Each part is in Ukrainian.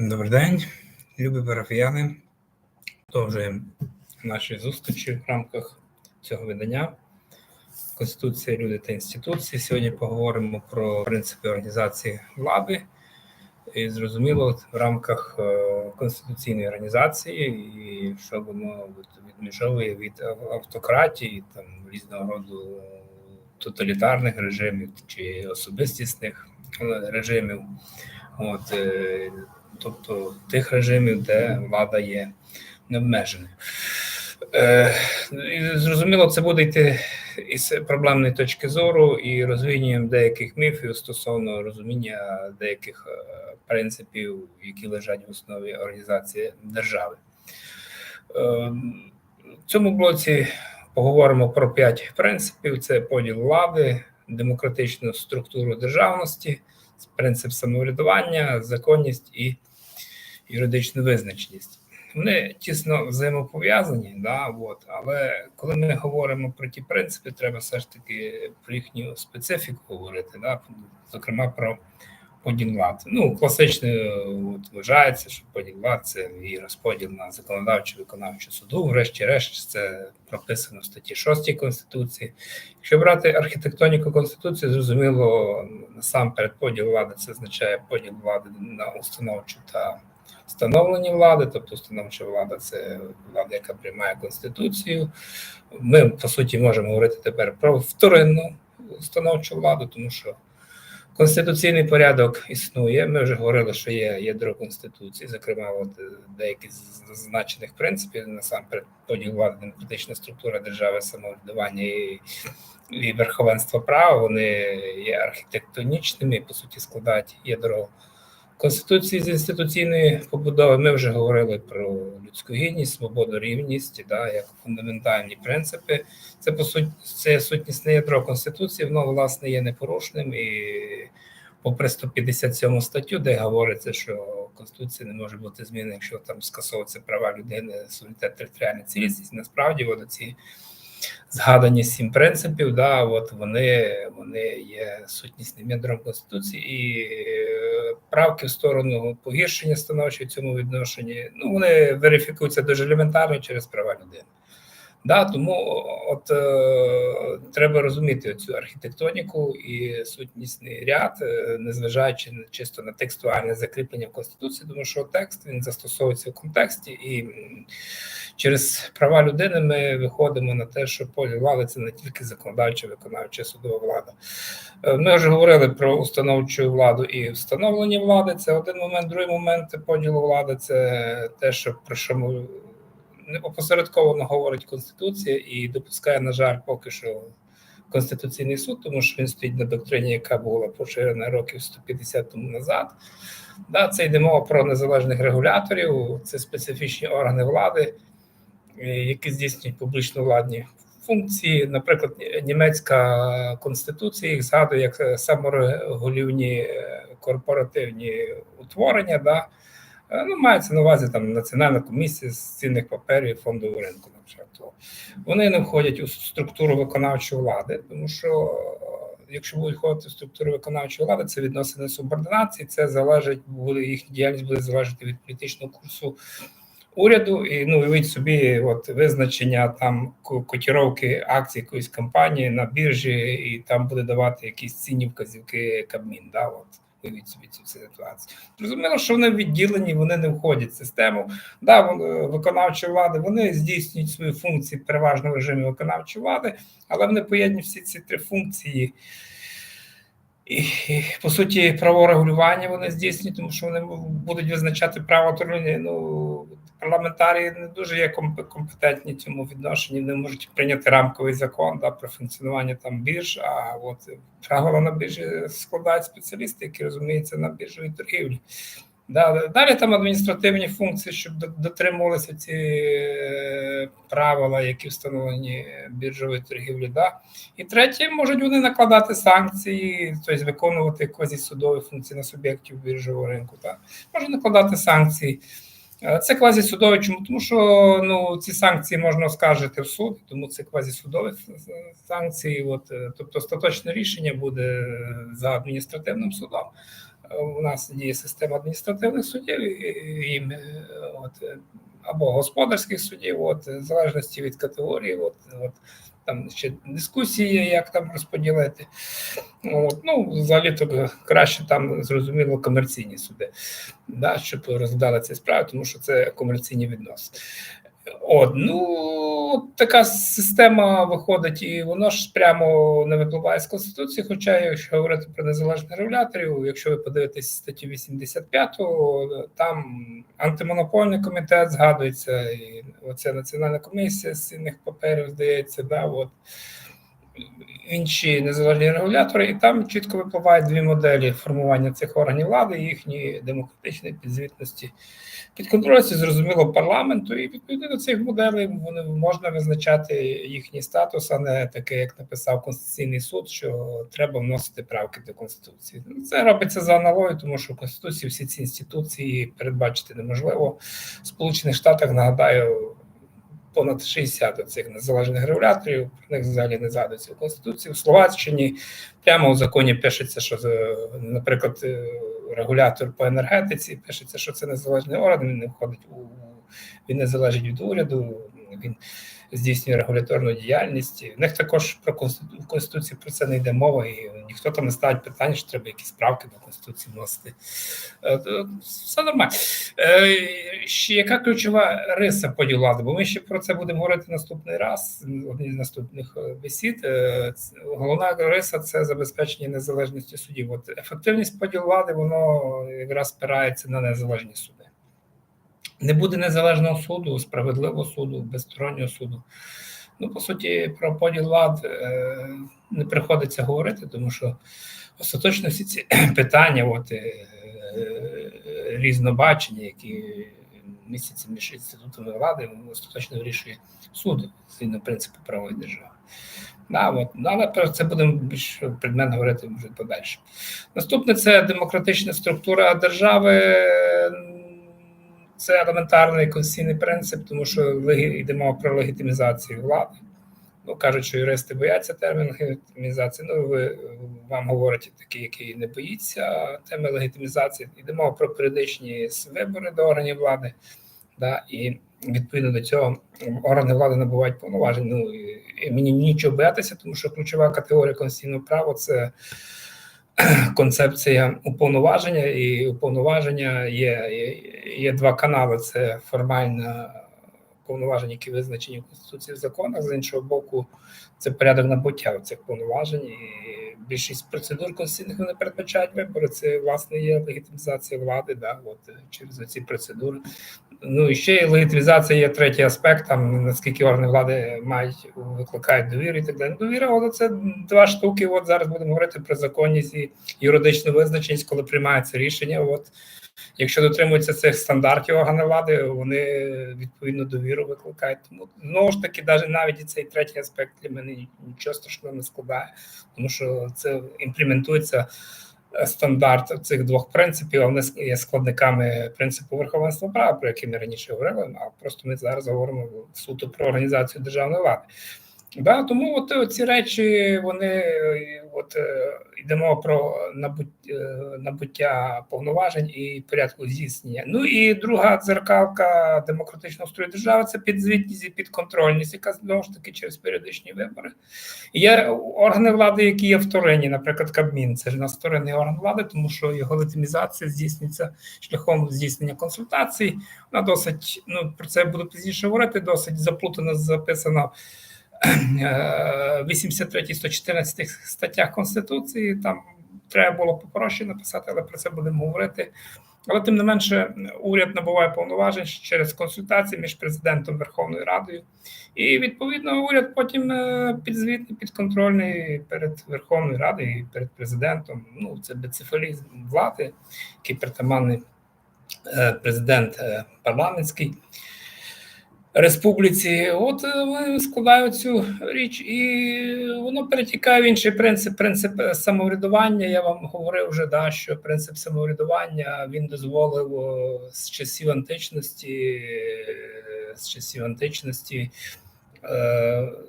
Добрий день, любі парафіяни. Продовжуємо наші зустрічі в рамках цього видання Конституція, люди та інституції. Сьогодні поговоримо про принципи організації влади. І зрозуміло, в рамках е, конституційної організації, і що воно от відмежовує від автократії, там різного роду тоталітарних режимів чи особистісних е, режимів. От, е, тобто тих режимів, де влада є необмеженою. Е, зрозуміло, це буде йти із проблемної точки зору і розвінням деяких міфів стосовно розуміння деяких е, принципів, які лежать в основі організації держави. Е, в цьому блоці поговоримо про п'ять принципів: це поділ влади, демократичну структуру державності, принцип самоврядування, законність і юридичну визначеність. Вони тісно взаємопов'язані, да, от, але коли ми говоримо про ті принципи, треба все ж таки про їхню специфіку говорити, да, зокрема про поділ влади. Ну, класично от, вважається, що поділ влади – це і розподіл на законодавчу виконавчу суду. Врешті-решт, це прописано в статті 6 Конституції. Якщо брати архітектоніку Конституції, зрозуміло, насамперед поділ влади це означає поділ влади на установчу та встановлені влади, тобто установча влада це влада, яка приймає конституцію. Ми по суті можемо говорити тепер про вторинну установчу владу, тому що конституційний порядок існує. Ми вже говорили, що є ядро конституції, зокрема, от деякі з зазначених принципів насамперед поділ влади, демократична структура держави, самоврядування і, і верховенство права. Вони є архітектонічними, по суті, складають ядро. Конституції з інституційної побудови ми вже говорили про людську гідність, свободу, рівність, да, як фундаментальні принципи. Це по суті це сутнісне ядро конституції, воно власне є непорушним і, попри 157 статтю, де говориться, що конституція не може бути змінена, якщо там скасовуються права людини, суверенітет, територіальна цілісність. Насправді, от ці згадані сім принципів, да, от вони вони є сутнісним ядром конституції і е, правки в сторону погіршення становища в цьому відношенні. Ну вони верифікуються дуже елементарно через права людини. Да, Тому от е, треба розуміти цю архітектоніку і сутнісний ряд, е, незважаючи чисто на текстуальне закріплення в Конституції, тому що текст він застосовується в контексті, і через права людини ми виходимо на те, що полі влади це не тільки законодавча, виконавча судова влада. Е, ми вже говорили про установчу владу і встановлення влади. Це один момент, другий момент поділу влади це те, що про що ми опосередковано говорить Конституція і допускає, на жаль, поки що Конституційний суд, тому що він стоїть на доктрині, яка була поширена років 150 тому назад. Да, Це йде мова про незалежних регуляторів, це специфічні органи влади, які здійснюють публічно владні функції. Наприклад, німецька конституція їх згадує як саморегулівні корпоративні утворення. Да, Е, ну, мається на увазі там Національна комісія з цінних паперів фондового ринку. Вони не входять у структуру виконавчої влади, тому що якщо будуть входити в структуру виконавчої влади, це відносини субординації, це залежить, буде їхня діяльність буде залежати від політичного курсу уряду. І ну уявіть собі, от визначення там котіровки акцій якоїсь компанії на біржі, і там буде давати якісь цінні вказівки Кабмін. Да, от уявіть собі цю ситуацію. Зрозуміло, що вони відділені, вони не входять в систему. Да, виконавчої влади вони здійснюють свої функції переважно в режимі виконавчої влади, але вони поєднують всі ці три функції. І, по суті, право регулювання вони здійснюють, тому що вони будуть визначати право торгівлі. Ну парламентарії не дуже є компетентні в цьому відношенні. Не можуть прийняти рамковий закон да, про функціонування там бірж. А от правила на біржі складають спеціалісти, які розуміються на біржовій торгівлі. Да, Далі там адміністративні функції, щоб дотримувалися ці е, правила, які встановлені біржової торгівлі. Да. І третє, можуть вони накладати санкції, тобто виконувати квазісудові функції на суб'єктів біржового ринку. Да. Можуть накладати санкції. Е, це квазісудове, чому? Тому що ну, ці санкції можна оскаржити в суд, тому це квазісудові санкції. От, е, Тобто остаточне рішення буде за адміністративним судом. У нас діє система адміністративних судів, і- е, от, е, або господарських судів, от, в залежності від категорії, от, от, там ще дискусії, як там розподілити. От, ну, взагалі то краще там зрозуміло комерційні суди, да, щоб розглядали ці справи, тому що це комерційні відносини. От, ну така система виходить, і воно ж прямо не випливає з конституції. Хоча, якщо говорити про незалежних регуляторів, якщо ви подивитесь статтю 85, там антимонопольний комітет згадується, і оця національна комісія з цінних паперів здається, да, от інші незалежні регулятори, і там чітко випливають дві моделі формування цих органів влади, їхньої демократичної підзвітності, підконтрольності, зрозуміло, парламенту, і відповідно до цих моделей вони можна визначати їхній статус, а не таке, як написав Конституційний суд, що треба вносити правки до Конституції. Ну, Це робиться за аналогією, тому що в Конституції всі ці інституції передбачити неможливо. В Сполучених Штатах нагадаю понад 60 цих незалежних регуляторів. Про них взагалі не згадується в Конституції. В Словаччині прямо у законі пишеться, що е, наприклад, е, регулятор по енергетиці пишеться, що це незалежний орган. Він не входить у він не залежить від уряду. Він здійснює регуляторну діяльність. В них також про в конституції про це не йде мова, і ніхто там не ставить питання, що треба якісь правки до конституції вносити. Е, то Все нормально. Е, Ще яка ключова риса поділу влади? Бо ми ще про це будемо говорити наступний раз. в одній з наступних е, бесід. Е, Головна риса це забезпечення незалежності судів. От ефективність поділу влади, воно якраз спирається на незалежні суди. Не буде незалежного суду, справедливого суду, безстороннього суду. Ну, по суті, про поділ влад е, не приходиться говорити, тому що остаточно всі ці питання, от, е, е, різнобачення, які містяться між інститутами влади, остаточно вирішує суд згідно принципу правової держави. Да, от. Ну, Але про це будемо більш предмет говорити вже подальше. Наступне це демократична структура держави. Це елементарний конституційний принцип, тому що йдемо про легітимізацію влади. Ну, кажуть, що юристи бояться терміну легітимізації. Ну, ви вам говорять такі, які не боїться теми легітимізації. Йдемо про періодичні вибори до органів влади. Да, і відповідно до цього органи влади набувають повноважень. Ну і мені нічого боятися, тому що ключова категорія конституційного права це концепція уповноваження, і уповноваження є, є, два канали: це формальне повноваження, які визначені в Конституції в законах, з іншого боку, це порядок набуття цих повноважень. І більшість процедур конституційних вони передбачають вибори. Це власне є легітимізація влади, да, от е, через ці процедури. Ну і ще легітимізація є третій аспект, там наскільки органи влади мають викликають довіру і так далі. Довіра, але це два штуки. От зараз будемо говорити про законність і юридичну визначеність, коли приймається рішення. От якщо дотримуються цих стандартів органи влади, вони відповідно довіру викликають. Тому знову ж таки, навіть навіть і цей третій аспект для мене нічого страшного не складає, тому що це імплементується е, стандарт цих двох принципів, а вони є складниками принципу верховенства права, про який ми раніше говорили. А просто ми зараз говоримо суто про організацію державної влади. Да, тому от ці речі вони от е, йдемо про е, набуття повноважень і порядку здійснення. Ну і друга дзеркалка демократичного строю держави це підзвітність і підконтрольність, яка знову ж таки через періодичні вибори. Є органи влади, які є вторинні, наприклад, Кабмін. Це ж на вторинний орган влади, тому що його легітимізація здійснюється шляхом здійснення консультацій. Вона досить ну про це буду пізніше говорити. Досить заплутано записано. 83 114 статтях Конституції. Там треба було попроще написати, але про це будемо говорити. Але тим не менше, уряд набуває повноважень через консультації між президентом Верховною Радою, і відповідно уряд потім е, підзвітний, підконтрольний перед Верховною Радою і перед президентом. Ну це бицефалізм влади, який притаманний е, президент е, парламентський республіці. От е, вони складають цю річ, і воно перетікає в інший принцип. Принцип е, самоврядування. Я вам говорив вже, да, що принцип самоврядування він дозволив з часів античності, е, з часів античності.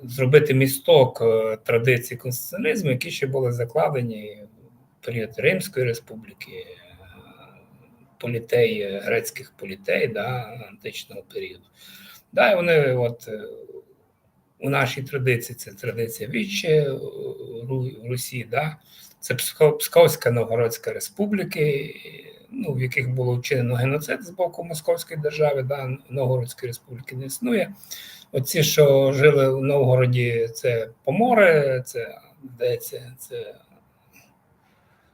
Зробити місток традицій конституціоналізму, які ще були закладені в період Римської республіки, політей, грецьких політей да, античного періоду. Да, і вони от е, у нашій традиції це традиція Віччя е, Русі, да, це Псковська Новгородська республіки, ну, в яких було вчинено геноцид з боку Московської держави, да, Новгородської республіки не існує. Оці, що жили в Новгороді, це Помори, це, здається, це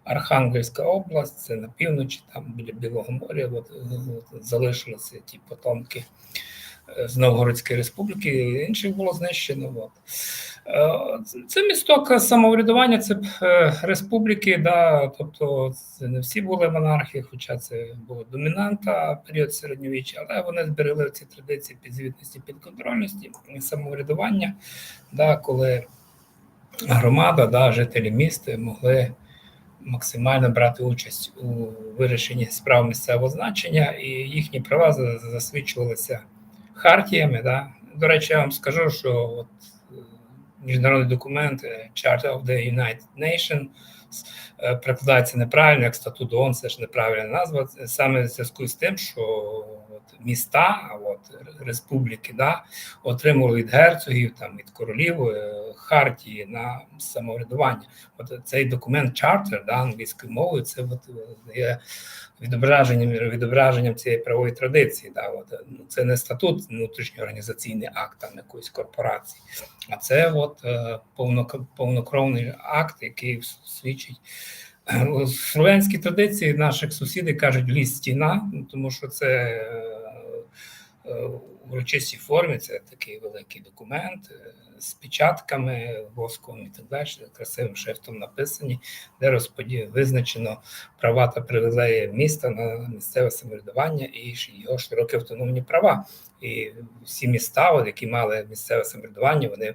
Архангельська область, це на півночі, там біля Білого моря, от, от, залишилися ті потомки з Новгородської республіки, інших було знищено. От. Е, Це місток самоврядування, це е, республіки, да, тобто це не всі були монархи, хоча це була домінанта період середньовіччя, але вони зберегли ці традиції підзвітності, підконтрольності, самоврядування, да, коли громада, да, жителі міста могли максимально брати участь у вирішенні справ місцевого значення, і їхні права засвідчувалися хартіями. Да. До речі, я вам скажу, що от, е, міжнародний документ е, Charter of the United Nations е, перекладається неправильно, як статут ООН, це ж неправильна назва. Саме в зв'язку з тим, що от, міста, от, республіки, да, отримували від герцогів, там, від королів е, хартії на самоврядування. От цей документ чартер да, англійською мовою, це от, е, є відображенням відображенням цієї правової традиції. Да, от, е, ну, це не статут, внутрішній організаційний акт там якоїсь корпорації, а це от, е, повнокровний акт, який свідчить. У слов'янській традиції наших сусідів кажуть ліс стіна, тому що це е, е, в урочистій формі, це такий великий документ е, з печатками, воском і так далі, красивим шрифтом написані, де розподіл визначено права та привілеї міста на місцеве самоврядування і його широкі автономні права. І всі міста, які мали місцеве самоврядування, вони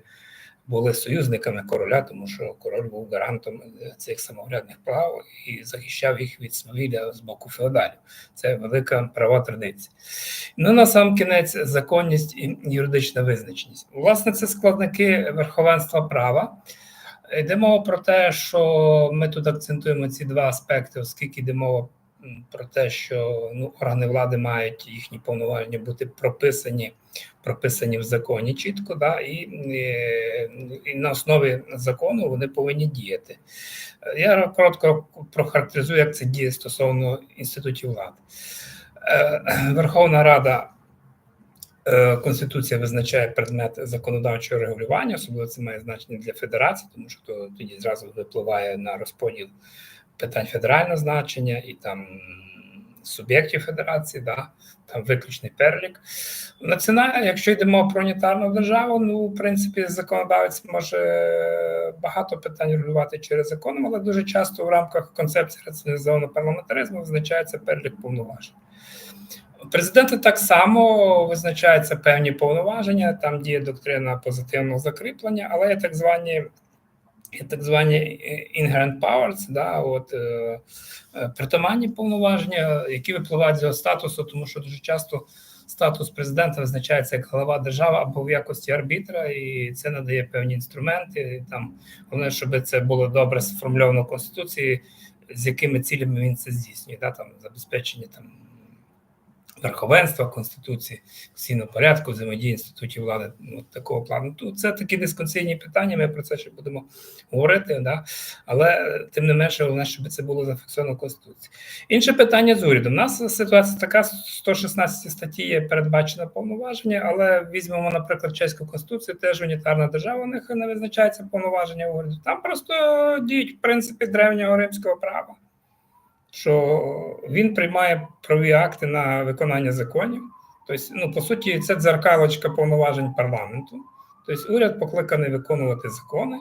були союзниками короля, тому що король був гарантом цих самоврядних прав і захищав їх від свавілля з боку феодалів. Це велика права традиція. Ну на сам кінець законність і юридична визначеність. Власне, це складники верховенства права. Йде мова про те, що ми тут акцентуємо ці два аспекти, оскільки йде мова про те, що ну, органи влади мають їхні повноваження бути прописані, прописані в законі чітко, да, і, е, і на основі закону вони повинні діяти. Я коротко прохарактеризую, як це діє стосовно інститутів влади. Е, Верховна Рада. е, Конституція визначає предмет законодавчого регулювання, особливо це має значення для федерації, тому що то тоді зразу випливає на розподіл питань федерального значення і там суб'єктів федерації, да, там виключний перелік. Національна, якщо йдемо про унітарну державу, ну в принципі, законодавець може багато питань регулювати через законом, але дуже часто в рамках концепції раціоналізованого парламентаризму визначається перелік повноважень. У Президента так само визначаються певні повноваження, там діє доктрина позитивного закріплення, але є так звані так звані inherent powers, да, от, е, е, притаманні повноваження, які випливають з його статусу, тому що дуже часто статус президента визначається як голова держави або в якості арбітра, і це надає певні інструменти. І там головне, щоб це було добре сформульовано в конституції, з якими цілями він це здійснює, да, там забезпечення там верховенства конституції, конституційного порядку, взаємодії інститутів влади ну, такого плану. Тут це такі дискусійні питання. Ми про це ще будемо говорити. Да? Але тим не менше, головне, щоб це було зафіксовано в конституції. Інше питання з урядом. У нас ситуація така: 116 статті є передбачено повноваження, але візьмемо, наприклад, чеську конституцію, теж унітарна держава, у них не визначається повноваження уряду. Там просто діють в принципі древнього римського права що він приймає праві акти на виконання законів. Тобто, ну, по суті, це дзеркалочка повноважень парламенту. Тобто, уряд покликаний виконувати закони.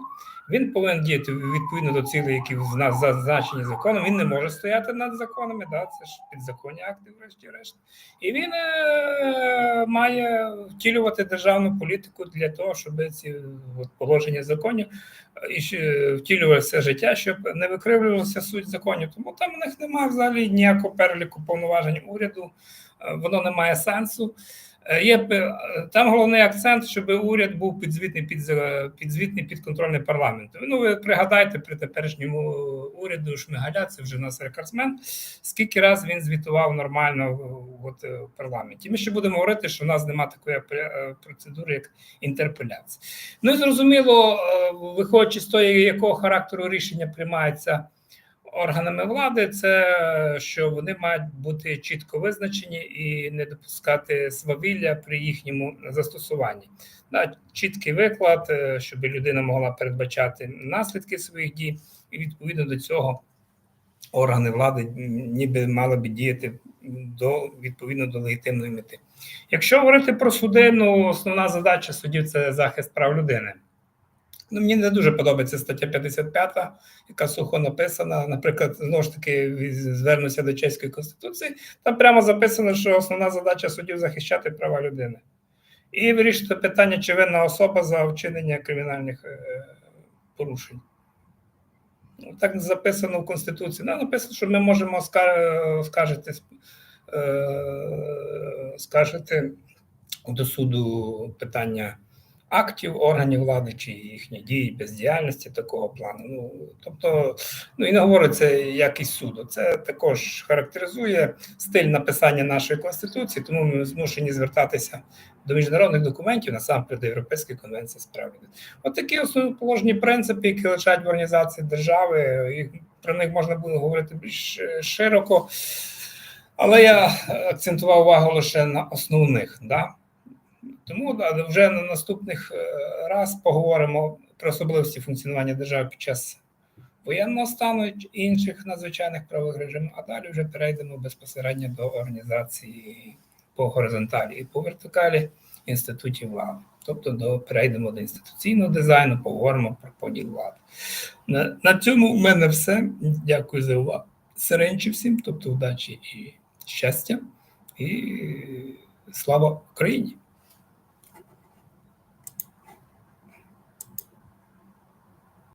Він повинен діяти відповідно до цілей, які в нас зазначені законом. Він не може стояти над законами, да, це ж підзаконні акти, врешті-решт. І він е, має втілювати державну політику для того, щоб ці от, положення законів і ще втілювалося життя, щоб не викривлювалася суть законів. Тому там у них немає взагалі ніякого переліку повноважень уряду, е, воно не має сенсу. Е, Є пе- там головний акцент, щоб уряд був підзвітний під з- підзвітний підконтрольний парламенту. Ну, ви пригадайте при теперішньому уряду Шмигаля, це вже нас рекордсмен. Скільки раз він звітував нормально от, е, в парламенті? Ми ще будемо говорити, що в нас немає такої е, процедури, як інтерпеляція. Ну і зрозуміло, е, виходячи з того, якого характеру рішення приймається органами влади, це що вони мають бути чітко визначені і не допускати свавілля при їхньому застосуванні. Да, чіткий виклад, е, щоб людина могла передбачати наслідки своїх дій, і відповідно до цього органи влади ніби мали би діяти до відповідно до легітимної мети. Якщо говорити про суди, ну основна задача судів це захист прав людини. Ну, мені не дуже подобається стаття 55, яка сухо написана. Наприклад, знову ж таки, звернуся до чеської конституції. Там прямо записано, що основна задача суддів захищати права людини і вирішити питання, чи винна особа за вчинення кримінальних е, порушень. Ну, Так записано в Конституції. Ну, написано, що ми можемо оска- оскаржити, е, скаржити до суду питання актів органів влади чи їхньої дії, бездіяльності такого плану. Ну тобто, ну і не говориться якість суду. Це також характеризує стиль написання нашої конституції, тому ми змушені звертатися до міжнародних документів насамперед до Європейської конвенції з прав. От такі основоположні принципи, які лежать в організації держави, їх про них можна було говорити більш е, широко. Але я акцентував увагу лише на основних. Да? Тому да, вже на наступних е, раз поговоримо про особливості функціонування держави під час воєнного стану інших надзвичайних правових режимів, а далі вже перейдемо безпосередньо до організації по горизонталі і по вертикалі інститутів влади. Тобто до, перейдемо до інституційного дизайну, поговоримо про поділ влади. На, на цьому в мене все. Дякую за увагу. Сиренчі всім, тобто удачі і щастя, і слава Україні!